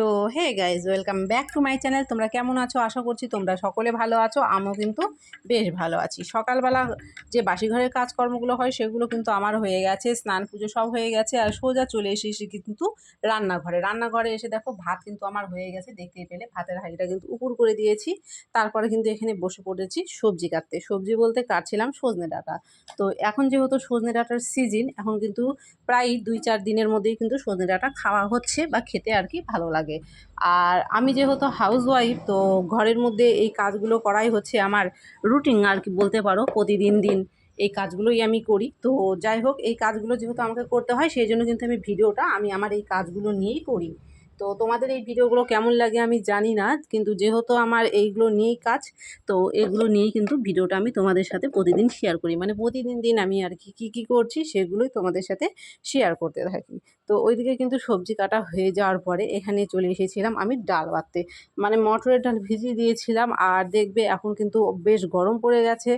তো hey guys welcome back to my channel তোমরা কেমন আছো? আশা করছি তোমরা সকলে ভালো আছো। আমিও কিন্তু বেশ ভালো আছি। সকালবেলা যে বাসি ঘরের কাজকর্মগুলো হয়, সেগুলো কিন্তু আমার হয়ে গেছে। স্নান, পুজো সব হয়ে গেছে আর সোজা চলে এসেছি কিন্তু রান্নাঘরে। রান্নাঘরে এসে দেখো, ভাত কিন্তু আমার হয়ে গেছে। দেখতেই পেলে, ভাতের হাঁড়িটা কিন্তু উপর করে দিয়েছি। তারপরে কিন্তু এখানে বসে পড়েছি সবজি কাটতে। সবজি বলতে কাটছিলাম সজনে ডাটা। তো এখন যেহেতু সজনে ডাটার সিজন এখন কিন্তু প্রায় দুই চার দিনের মধ্যেই কিন্তু সজনে ডাটা খাওয়া হচ্ছে বা খেতে আর কি ভালো লাগে। আর আমি যেহেতু হাউস ওয়াইফ তো ঘরের মধ্যে এই কাজগুলো করাই হচ্ছে আমার রুটিন আর কি বলতে পারো, প্রতিদিন দিন এই কাজগুলোই আমি করি। তো যাই হোক, এই কাজগুলো যেহেতু আমাকে করতে হয়, সেই জন্য কিন্তু আমি ভিডিওটা আমি আমার এই কাজগুলো নিয়েই করি। তো তোমাদের এই ভিডিওগুলো কেমন লাগে আমি জানি না, কিন্তু যেহেতু আমার এইগুলো নিয়েই কাজ, তো এগুলো নিয়েই কিন্তু ভিডিওটা আমি তোমাদের সাথে প্রতিদিন শেয়ার করি। মানে প্রতিদিন দিন আমি আর কি, কী কী করছি সেগুলোই তোমাদের সাথে শেয়ার করতে থাকি। তো ওইদিকে কিন্তু সবজি কাটা হয়ে যাওয়ার পরে এখানে চলে এসেছিলাম আমি ডাল বাটতে। মানে মটরের ডাল ভিজিয়ে দিয়েছিলাম আর দেখবে এখন কিন্তু বেশ গরম পড়ে গেছে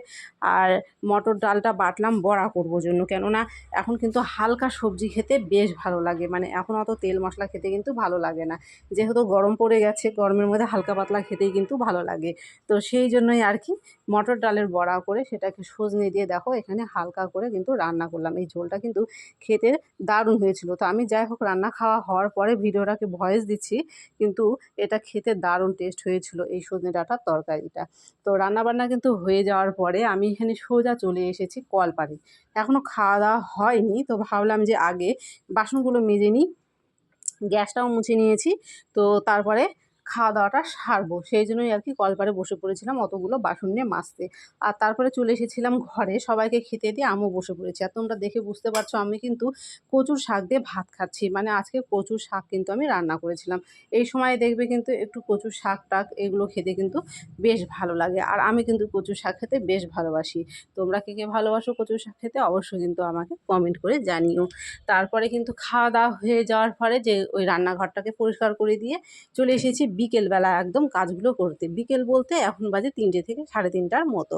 আর মটর ডালটা বাটলাম বড়া করব জন্য। কেননা এখন কিন্তু হালকা সবজি খেতে বেশ ভালো লাগে। মানে এখন অত তেল মশলা খেতে কিন্তু ভালো লাগে না। যেহেতু গরম পড়ে গেছে, গরমের মধ্যে হালকা পাতলা খেতেই কিন্তু ভালো লাগে। তো সেই জন্যই আর কি মটর ডালের বড়া করে সেটাকে সজনে দিয়ে দেখো, এখানে হালকা করে কিন্তু রান্না করলাম। এই ঝোলটা কিন্তু খেতে দারুণ হয়েছিল। তো আমি যাই হোক, রান্না খাওয়া হওয়ার পরে ভিডিওটাকে ভয়েস দিচ্ছি, কিন্তু এটা খেতে দারুণ টেস্ট হয়েছিল এই সজনে ডাঁটার তরকারিটা। তো রান্নাবান্না কিন্তু হয়ে যাওয়ার পরে আমি এখানে সোজা চলে এসেছি কলপাড়ে। এখনও খাওয়া দাওয়া হয়নি, তো ভাবলাম যে আগে বাসনগুলো মেজে নিই গ্যাসটাও মুছে নিয়েছি। তো তারপরে খাওয়া দাওয়াটা সারবো। সেই জন্যই আর কি কলপারে বসে পড়েছিলাম অতগুলো বাসন নিয়ে মাজতে। আর তারপরে চলে এসেছিলাম ঘরে, সবাইকে খেতে দিয়ে আমিও বসে পড়েছি। আর তোমরা দেখে বুঝতে পারছ, আমি কিন্তু কচুর শাক দিয়ে ভাত খাচ্ছি। মানে আজকে কচুর শাক কিন্তু আমি রান্না করেছিলাম। এই সময় দেখবে কিন্তু একটু কচুর শাক টাক এগুলো খেতে কিন্তু বেশ ভালো লাগে। আর আমি কিন্তু কচুর শাক খেতে বেশ ভালোবাসি। তোমরা কে কে ভালোবাসো কচুর শাক খেতে, অবশ্যই কিন্তু আমাকে কমেন্ট করে জানিও। তারপরে কিন্তু খাওয়া দাওয়া হয়ে যাওয়ার পরে যে ওই রান্নাঘরটাকে পরিষ্কার করে দিয়ে চলে এসেছি বিকেলবেলা একদম কাজগুলো করতে। বিকেল বলতে এখন বাজে তিনটে থেকে সাড়ে তিনটার মতো।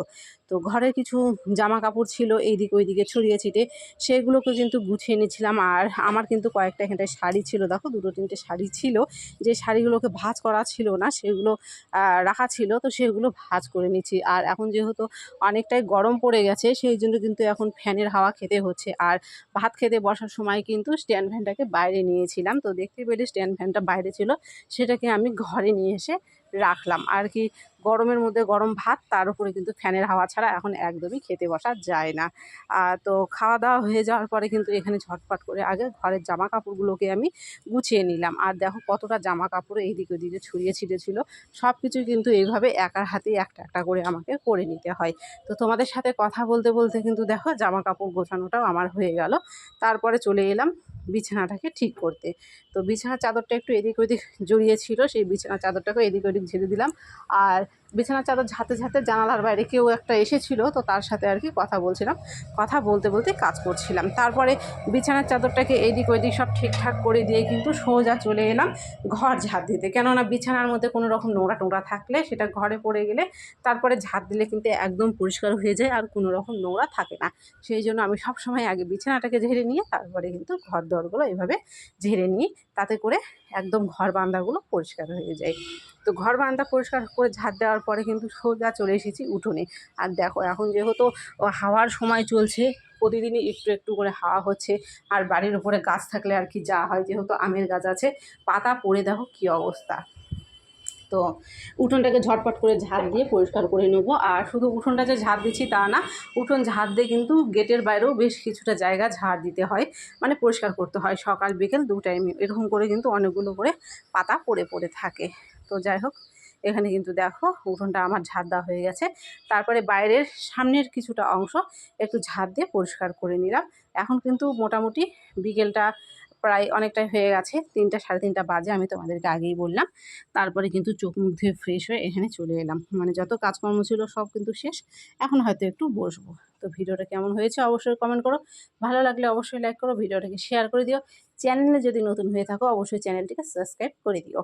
তো ঘরে কিছু জামা কাপড় ছিল, এইদিক ওইদিকে ছড়িয়ে ছিটে, সেগুলোকে কিন্তু গুছিয়ে নিয়েছিলাম আর আমার কিন্তু কয়েকটা এখানটায় শাড়ি ছিল, দেখো দুটো তিনটে শাড়ি ছিল। যে শাড়িগুলোকে ভাজ করা ছিল না, সেগুলো রাখা ছিল, তো সেগুলো ভাজ করে নিচ্ছি। আর এখন যেহেতু অনেকটাই গরম পড়ে গেছে, সেই জন্য কিন্তু এখন ফ্যানের হাওয়া খেতে হচ্ছে। আর ভাত খেতে বসার সময় কিন্তু স্ট্যান্ড ফ্যানটাকে বাইরে নিয়েছিলাম। তো দেখতে পেলে স্ট্যান্ড ফ্যানটা বাইরে ছিল, সেটাকে আমি ঘরে নিয়ে এসে রাখলাম। আর কি গরমের মধ্যে গরম ভাত, তার উপরে কিন্তু ফ্যানের হাওয়া ছাড়া এখন একদমই খেতে বসা যায় না। তো খাওয়া দাওয়া হয়ে যাওয়ার পরে কিন্তু এখানে ঝটপট করে আগে ঘরের জামা কাপড়গুলোকে আমি গুছিয়ে নিলাম। আর দেখো কতটা জামা কাপড় এইদিকে ওদিকে ছড়িয়ে ছিটেছিল সব কিছুই কিন্তু এইভাবে একার হাতে একটা একটা করে আমাকে করে নিতে হয়। তো তোমাদের সাথে কথা বলতে বলতে কিন্তু দেখো জামা কাপড় গোছানোটাও আমার হয়ে গেল। তারপরে চলে এলাম বিছানাটাকে ঠিক করতে। তো বিছানার চাদরটা একটু এদিক ওদিক জড়িয়ে ছিল, সেই বিছানার চাদরটাকে এদিক ওদিক ঝেড়ে দিলাম। আর বিছানার চাদর ঝাঁতে ঝাঁতে জানালার বাইরে কেউ একটা এসেছিল, তো তার সাথে আর কি কথা বলছিলাম। কথা বলতে বলতে কাজ করছিলাম। তারপরে বিছানার চাদরটাকে এদিক ওইদিক সব ঠিকঠাক করে দিয়ে কিন্তু সোজা চলে এলাম ঘর ঝাঁট দিতে। কেননা বিছানার মধ্যে কোনো রকম নোংরা টোংরা থাকলে সেটা ঘরে পড়ে গেলে তারপরে ঝাঁট দিলে কিন্তু একদম পরিষ্কার হয়ে যায় আর কোনো রকম নোংরা থাকে না। সেই জন্য আমি সব সময় আগে বিছানাটাকে ঝেড়ে নিয়ে তারপরে কিন্তু ঘর দরগুলো এভাবে ঝেড়ে নিই তাতে করে একদম ঘর বান্দাগুলো পরিষ্কার হয়ে যায়। তো ঘর বান্দা পরিষ্কার করে ঝাঁট দেওয়ার পরে কিন্তু সোজা চলে এসেছি উঠোনে। আর দেখো, এখন যেহেতু হাওয়ার সময় চলছে, প্রতিদিনই একটু একটু করে হাওয়া হচ্ছে, আর বাড়ির উপরে গাছ থাকলে আর কি যা হয়, যেহেতু আমের গাছ আছে, পাতা পড়ে দেখো কী অবস্থা। তো উঠোনটাকে ঝটপট করে ঝাঁট দিয়ে পরিষ্কার করে নেব। আর শুধু উঠোনটা যে ঝাঁট দিচ্ছি তা না, উঠোন ঝাঁট দিয়ে কিন্তু গেটের বাইরেও বেশ কিছুটা জায়গা ঝাড় দিতে হয় মানে পরিষ্কার করতে হয়। সকাল, বিকেল দু টাইমে এরকম করে কিন্তু অনেকগুলো করে পাতা পড়ে পড়ে থাকে। তো যাই হোক, এখানে কিন্তু দেখো উঠোনটা আমার ঝাঁট দেওয়া হয়ে গেছে। তারপরে বাইরের সামনের কিছুটা অংশ একটু ঝাঁট দিয়ে পরিষ্কার করে নিলাম। এখন কিন্তু মোটামুটি বিকেলটা প্রায় অনেকটাই হয়ে গেছে। তিনটা, সাড়ে তিনটা বাজে আমি তোমাদেরকে আগেই বললাম। তারপরে কিন্তু চোখ মুখ ধুয়ে ফ্রেশ হয়ে এখানে চলে এলাম। মানে যত কাজকর্ম ছিল সব কিন্তু শেষ। এখন হয়তো একটু বসবো। তো ভিডিওটা কেমন হয়েছে অবশ্যই কমেন্ট করো। ভালো লাগলে অবশ্যই লাইক করো, ভিডিওটাকে শেয়ার করে দিও। চ্যানেলে যদি নতুন হয়ে থাকো, অবশ্যই চ্যানেলটিকে সাবস্ক্রাইব করে দিও।